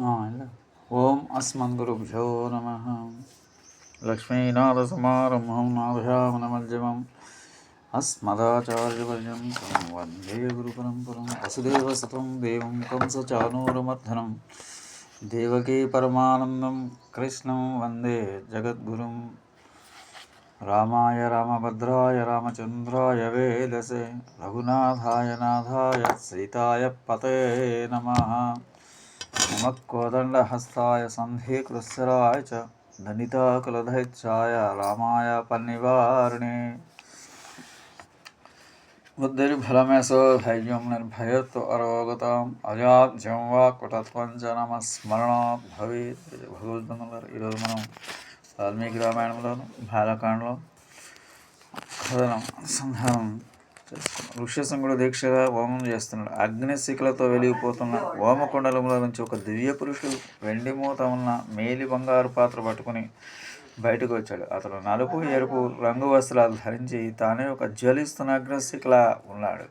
ఓం అస్మద్గురుభ్యో నమ. లక్ష్మీనాథసమారంభం నాభయామనమజ్జమం అస్మదాచార్యపర్యంతం వందే గురుపరంపరం వసుదేవసుతం దేవం కంసచానూరమర్ధనం దేవకీ పరమానందం కృష్ణం వందే జగద్గురుం. రామాయ రామభద్రాయ రామచంద్రాయ వేదసే. రఘునాథాయ నాథాయ సీతాయ పతే నమ. నమ కోదండహస్తాయ సంధీకృత్సరాయ చ ధనితాకులధైత్యాయ రామాయ పన్నివారిణే బుద్ధిర్బలమేసో ధైర్యం నిర్భయత్వ అరోగతాం అజాధ్యం వా కుటత్వం చ నమ స్మరణాత్ భవేత్ భగవద్బంధులారు ఈరోజు మనం వాల్మీకి రామాయణంలోను బాలకాండలో కథనం సంధానం చేస్తున్నాం ఋష్యశృంగుడు దీక్షగా హోమం చేస్తున్నాడు. అగ్నిశిఖలతో వెలిగిపోతున్న హోమకుండలముల నుంచి ఒక దివ్య పురుషుడు వెండి మూత ఉన్న మేలి బంగారు పాత్ర పట్టుకుని బయటకు వచ్చాడు. అతను నలుపు ఎరుపు రంగు వస్త్రాలు ధరించి తానే ఒక జ్వలిస్తున్న అగ్నిశిఖలా ఉన్నాడు.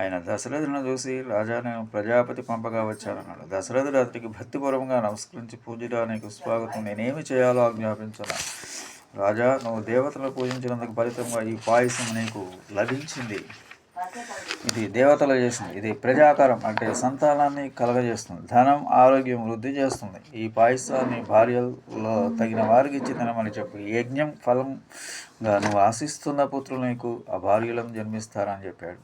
ఆయన దశరథులను చూసి రాజా నేను ప్రజాపతి పంపగా వచ్చానన్నాడు దశరథుడు అతనికి భక్తిపూర్వకంగా నమస్కరించి పూజడానికి స్వాగతం. నేనేమి చేయాలో ఆజ్ఞాపించాను. రాజా నువ్వు దేవతలను పూజించినందుకు ఫలితంగా ఈ పాయసం నీకు లభించింది. ఇది దేవతలు చేసింది. ఇది ప్రజాకారం అంటే సంతానాన్ని కలగజేస్తుంది. ధనం ఆరోగ్యం వృద్ధి చేస్తుంది. ఈ పాయసాన్ని భార్యలో తగిన వారికి ఇచ్చి తినమని చెప్పి. యజ్ఞం ఫలంగా నువ్వు ఆశిస్తున్న పుత్రులు నీకు ఆ భార్యలను జన్మిస్తారని చెప్పాడు.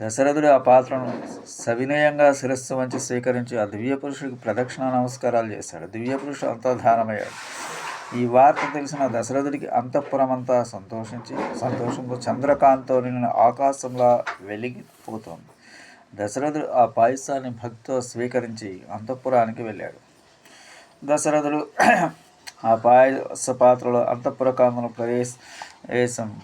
దశరథుడు ఆ పాత్రను సవినయంగా శిరస్సు వంచి స్వీకరించి ఆ దివ్య పురుషుడికి ప్రదక్షిణ నమస్కారాలు చేశాడు. దివ్య పురుషుడు అంతర్ధానమయ్యాడు. ఈ వార్త తెలిసిన దశరథుడికి అంతఃపురమంతా సంతోషించి సంతోషంతో చంద్రకాంతో నిన్న ఆకాశంలా వెలిగిపోతోంది. దశరథుడు ఆ పాయసాన్ని భక్తితో స్వీకరించి అంతఃపురానికి వెళ్ళాడు. దశరథుడు ఆ పాయస పాత్రలో అంతఃపుర కాంతను ప్రవేశం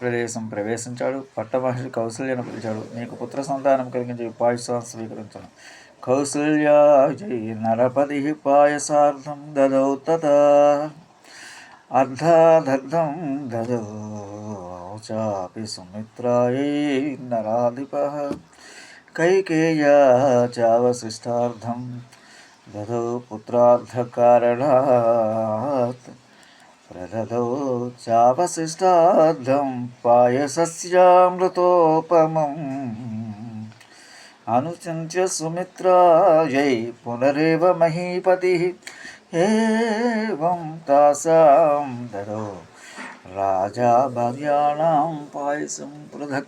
ప్రదేశం ప్రవేశించాడు. పట్టమహర్షి కౌశల్యను పిలిచాడు. నీకు పుత్ర సంతానం కలిగించి పాయసాన్ని స్వీకరించను. कौसल्यायै नरपतिः पायसार्धं ददौ तथा अर्धादर्धं ददौ चापि सुमित्रायै नराधिपः। कैकेय्या चावशिष्टार्धं ददौ पुत्रार्धकारणात्। प्रददौ पायसस्यामृतोपमम्। అనుచంచ సుమిత్రాయై పునరేవ మహీపతి. ఏం తాసాం దడో రాజా భార్యాణం పాయసం పృథక్.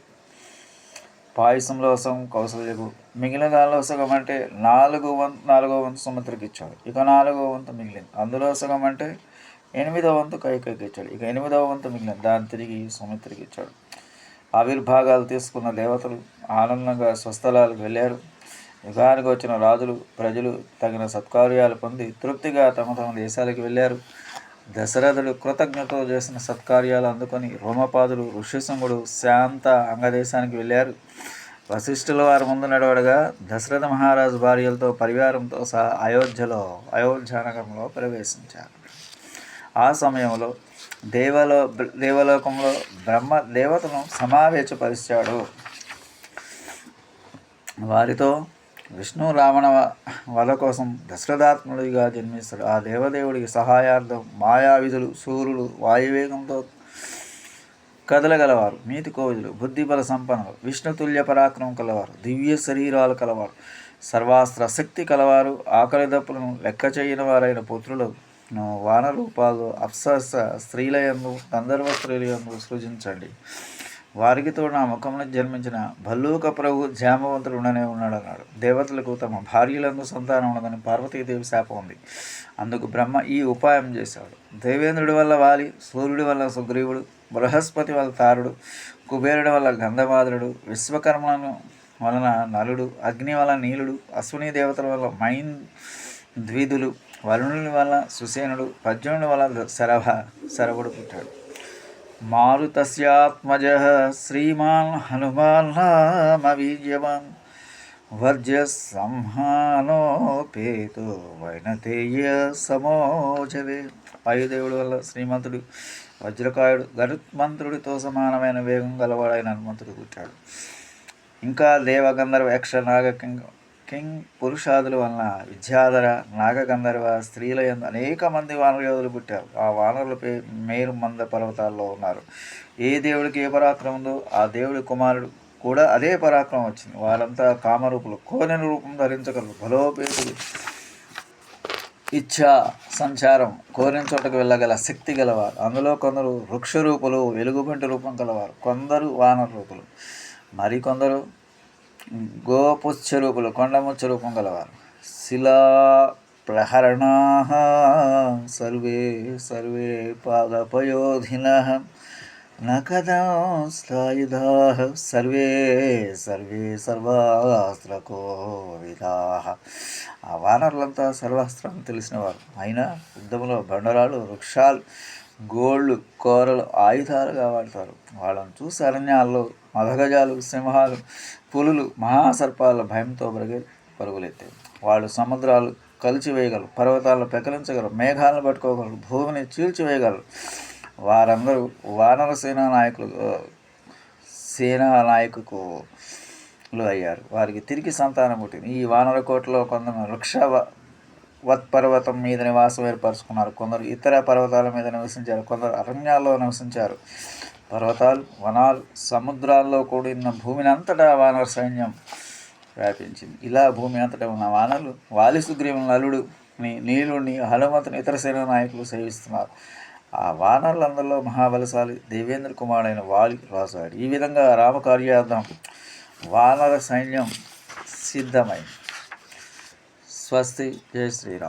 పాయసంలో సగం కౌశల్యకు మిగిలిన దానిలో సగం అంటే నాలుగు వంతు నాలుగో వంతు సుమిత్రకి ఇచ్చాడు. ఇక నాలుగో వంతు మిగిలింది. అందులో సగం అంటే ఎనిమిదవ వంతు కైకైకి ఇచ్చాడు. ఇక ఎనిమిదవ వంతు మిగిలింది. దాన్ని తిరిగి సుమిత్రకి ఇచ్చాడు. ఆవిర్భాగాలు తీసుకున్న దేవతలు ఆనందంగా స్వస్థలాలకు వెళ్ళారు. యుగానికి వచ్చిన రాజులు ప్రజలు తగిన సత్కార్యాలు పొంది తృప్తిగా తమ తమ దేశాలకు వెళ్ళారు. దశరథుడు కృతజ్ఞతతో చేసిన సత్కార్యాలు అందుకొని రోమపాదులు ఋషిసింహుడు శాంత అంగదేశానికి వెళ్ళారు. వశిష్ఠుల వారి ముందు నడవడగా దశరథ మహారాజు భార్యలతో పరివారంతో సహా అయోధ్యలో అయోధ్యానగరంలో ప్రవేశించారు. ఆ సమయంలో దేవలో దేవలోకంలో బ్రహ్మ దేవతను సమావేశపరిచాడు. వారితో విష్ణు రావణ వధ కోసం దశరథాత్ముడిగా జన్మిస్తాడు. ఆ దేవదేవుడికి సహాయార్థం మాయావిధులు సూర్యులు వాయువేగంతో కదలగలవారు. నీతి కోవిదులు బుద్ధిబల సంపన్నులు విష్ణుతుల్య పరాక్రమం కలవారు దివ్య శరీరాలు కలవారు సర్వాస్త్ర శక్తి కలవారు ఆకలి దప్పులను లెక్క చేయని వారైన పుత్రులు వానరూపాలు అప్సరస స్త్రీలయందు గంధర్వ స్త్రీలయందు సృజించండి. వారికి నా ముఖంలో జన్మించిన భల్లూక ప్రభు జామవంతుడు ఉండనే ఉన్నాడు అన్నాడు దేవతలకు తమ భార్యలందు సంతానం ఉన్నదని పార్వతీదేవి శాపం ఉంది. అందుకు బ్రహ్మ ఈ ఉపాయం చేశాడు. దేవేంద్రుడి వల్ల వాలి సూర్యుడి వల్ల సుగ్రీవుడు బృహస్పతి వల్ల తారుడు కుబేరుడి వల్ల గంధమాధుడు విశ్వకర్మలను వలన నలుడు అగ్ని వల్ల నీలుడు అశ్విని దేవతల వల్ల మైన్ ద్విధులు వరుణుని వల్ల సుసేనుడు పద్యుని వల్ల శరభ శరవుడు పుట్టాడు మారుతస్యాత్మజ శ్రీమాన్ హనుమాన్ నామవీర్యవాన్ వర్జ్య సంహానోపేతో వైనతేయ సమోజవే వాయుదేవుడు వల్ల శ్రీమంతుడు వజ్రకాయుడు గరుత్మంతుడితో సమానమైన వేగం గలవాడైన హనుమంతుడు పుట్టాడు. ఇంకా దేవగంధర్వ యక్ష నాగ కింగ్ పురుషాదుల వలన విద్యాధర నాగగంధర్వ స్త్రీల ఎందు అనేక మంది వానర యోధులు పుట్టారు. ఆ వానరులపై మేరు మంద పర్వతాల్లో ఉన్నారు. ఏ దేవుడికి ఏ పరాక్రమం ఉందో ఆ దేవుడి కుమారుడు కూడా అదే పరాక్రమం వచ్చింది. వారంతా కామరూపులు కోనెను రూపం ధరించగలరు. బలోపేతులు ఇచ్ఛా సంచారం. కోరిన చోటకు వెళ్ళగల శక్తి గలవారు. అందులో కొందరు వృక్ష రూపులు వెలుగుబంటి రూపం గలవారు. కొందరు వానర రూపులు. మరికొందరు గోపుచ్చ రూపులు కొండముచ్చ రూపం గలవారు. శిలా ప్రహరణా సర్వే సర్వే పాదపయోధిన నకదాయుధా సర్వే సర్వే సర్వాస్త్రకోవిదా ఆ వానరులంతా సర్వాస్త్రం తెలిసినవారు అయినా యుద్ధంలో బండరాలు వృక్షాలు గోళ్ళు కోరలు ఆయుధాలుగా వాడతారు వాళ్ళని చూసి అరణ్యాల్లో మదగజాలు సింహాలు పులులు మహాసర్పాల భయంతో బ్రగి పరుగులెత్తాయి. వాళ్ళు సముద్రాలు కలిచివేయగలరు పర్వతాలను పెకలించగలరు మేఘాలను పట్టుకోగలరు భూమిని చీల్చివేయగలరు. వారందరూ వానర సేనా నాయకులు సేనా నాయకుకు అయ్యారు. వారికి తిరిగి సంతానం పుట్టింది. ఈ వానర కోటలో కొందరు వృక్ష వత్ పర్వతం మీద నివాసం ఏర్పరచుకున్నారు. కొందరు ఇతర పర్వతాల మీద నివసించారు కొందరు అరణ్యాల్లో నివసించారు. పర్వతాలు వనాలు సముద్రాల్లో కూడిన భూమిని అంతటా వానర సైన్యం వ్యాపించింది. ఇలా భూమి అంతటా ఉన్న వానరులు వాలి సుగ్రీవుని నలుడు నీలుని హనుమంతుని ఇతర సేనా నాయకులు సేవిస్తున్నారు. ఆ వానరులందరిలో మహాబలశాలి దేవేంద్ర కుమారుడైన వాలి రాశాడు ఈ విధంగా రామకార్యార్థం వానర సైన్యం సిద్ధమైంది. స్వస్తి. జయ శ్రీరామ్.